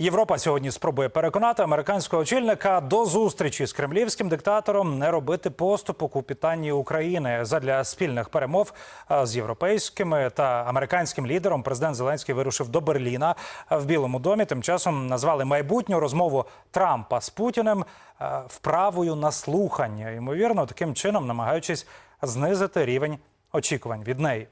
Європа сьогодні спробує переконати американського очільника до зустрічі з кремлівським диктатором не робити поступок у питанні України задля спільних перемов з європейськими та американським лідером. Президент Зеленський вирушив до Берліна в Білому домі. Тим часом назвали майбутню розмову Трампа з Путіним вправою на слухання. Ймовірно, таким чином намагаючись знизити рівень очікувань від неї.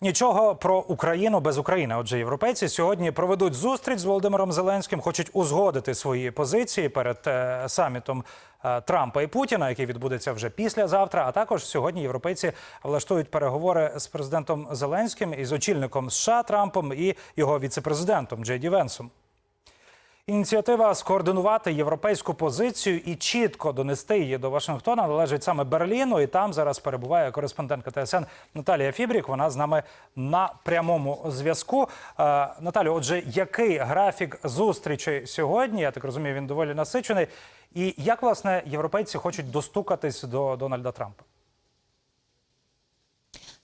Нічого про Україну без України. Отже, європейці сьогодні проведуть зустріч з Володимиром Зеленським, хочуть узгодити свої позиції перед е, самітом е, Трампа і Путіна, який відбудеться вже післязавтра. А також сьогодні європейці влаштують переговори з президентом Зеленським і з очільником США Трампом і його віцепрезидентом Джей Ді Венсом. Ініціатива скоординувати європейську позицію і чітко донести її до Вашингтона належить саме Берліну. І там зараз перебуває кореспондентка ТСН Наталія Фібрік. Вона з нами на прямому зв'язку. Е, Наталю, отже, який графік зустрічі сьогодні? Я так розумію, він доволі насичений. І як власне європейці хочуть достукатись до Дональда Трампа?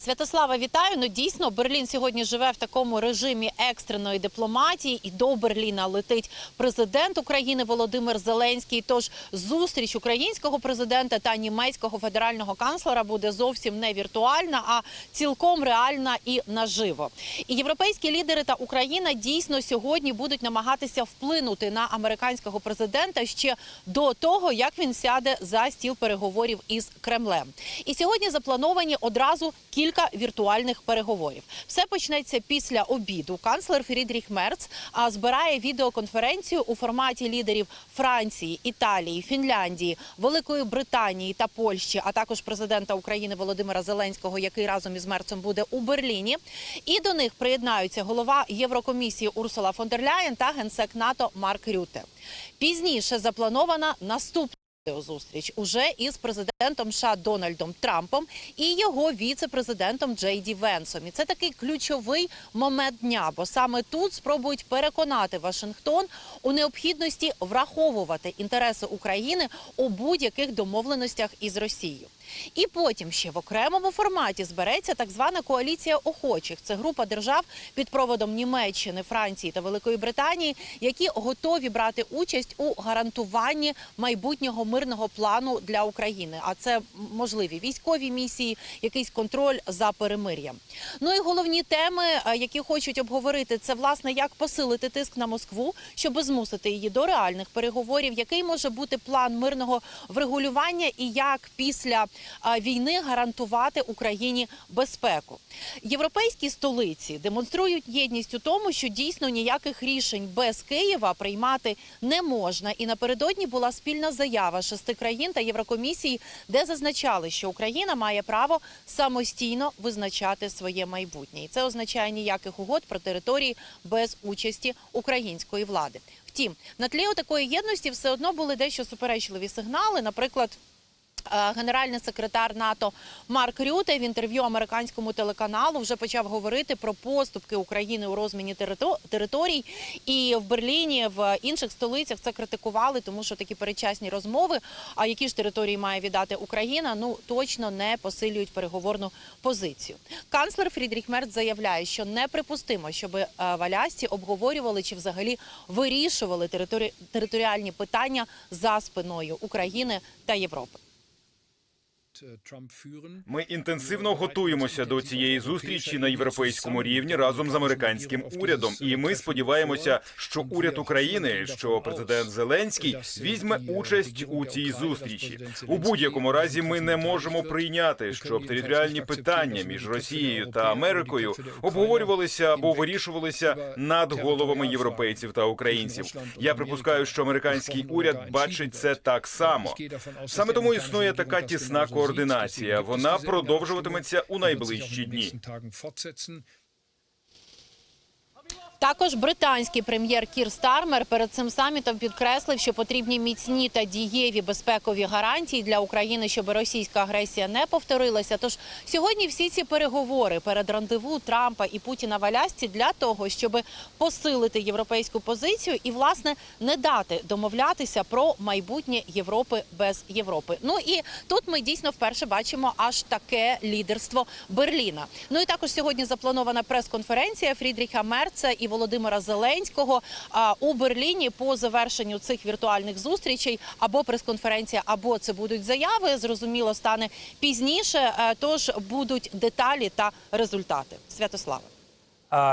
Святослава, вітаю. Ну дійсно Берлін сьогодні живе в такому режимі екстреної дипломатії, і до Берліна летить президент України Володимир Зеленський. Тож зустріч українського президента та німецького федерального канцлера буде зовсім не віртуальна, а цілком реальна і наживо. І європейські лідери та Україна дійсно сьогодні будуть намагатися вплинути на американського президента ще до того, як він сяде за стіл переговорів із Кремлем. І сьогодні заплановані одразу кілька віртуальних переговорів. Все почнеться після обіду. Канцлер Фрідріх Мерц збирає відеоконференцію у форматі лідерів Франції, Італії, Фінляндії, Великої Британії та Польщі, а також президента України Володимира Зеленського, який разом із Мерцем буде у Берліні. І до них приєднаються голова Єврокомісії Урсула фон дер Ляєн та генсек НАТО Марк Рюте. Пізніше запланована наступна. Зустріч уже із президентом США Дональдом Трампом і його віце-президентом Джей Ді Венсом. І це такий ключовий момент дня, бо саме тут спробують переконати Вашингтон у необхідності враховувати інтереси України у будь-яких домовленостях із Росією. І потім ще в окремому форматі збереться так звана коаліція охочих. Це група держав під проводом Німеччини, Франції та Великої Британії, які готові брати участь у гарантуванні майбутнього мирного плану для України. А це можливі військові місії, якийсь контроль за перемир'ям. Ну і головні теми, е, які хочуть обговорити, це власне як посилити тиск на Москву, щоб змусити її до реальних переговорів, який може бути план мирного врегулювання, і як після війни гарантувати Україні безпеку. Європейські столиці демонструють єдність у тому, що дійсно ніяких рішень без Києва приймати не можна. І напередодні була спільна заява шести країн та Єврокомісії, де зазначали, що Україна має право самостійно визначати своє майбутнє, і це означає ніяких угод про території без участі української влади. Втім, на тлі такої єдності все одно були дещо суперечливі сигнали, наприклад. Е, Генеральний секретар НАТО Марк Рюте в інтерв'ю американському телеканалу вже почав говорити про поступки України у розміні територій. І в Берліні, в інших столицях це критикували, тому що такі передчасні розмови. А які ж території має віддати Україна? Ну точно не посилюють переговорну позицію. Канцлер Фрідріх Мерц заявляє, що неприпустимо, щоб е, в обговорювали чи взагалі вирішували територі... територіальні питання за спиною України та Європи. Ми інтенсивно готуємося до цієї зустрічі на європейському рівні разом з американським урядом. І ми сподіваємося, що уряд України, що президент Зеленський візьме участь у цій зустрічі. У будь-якому разі ми не можемо прийняти, щоб територіальні питання між Росією та Америкою обговорювалися або вирішувалися над головами європейців та українців. Я припускаю, що американський уряд бачить це так само. Саме тому існує така тісна координація. Вона продовжуватиметься у найближчі дні. Також британський прем'єр Кір Стармер перед цим самітом підкреслив, що потрібні міцні та дієві безпекові гарантії для України, щоб російська агресія не повторилася. Тож сьогодні всі ці переговори перед рандеву Трампа і Путіна в Алясці для того, щоб посилити європейську позицію і власне не дати домовлятися про майбутнє Європи без Європи. Ну і тут ми дійсно вперше бачимо аж таке лідерство Берліна. Ну і також сьогодні запланована прес-конференція Фрідріха Мерца і Володимира Зеленського у Берліні по завершенню цих віртуальних зустрічей або прес-конференція, або це будуть заяви. Зрозуміло, стане пізніше. Е, Тож будуть деталі та результати. Святославе.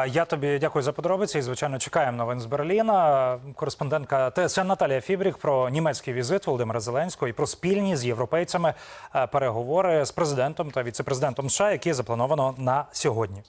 Я тобі дякую за подробиці. І звичайно, чекаємо новин з Берліна. Кореспондентка ТСН Наталія Фібріх про німецький візит Володимира Зеленського і про спільні з європейцями е, переговори з президентом та віцепрезидентом США, які заплановано на сьогодні.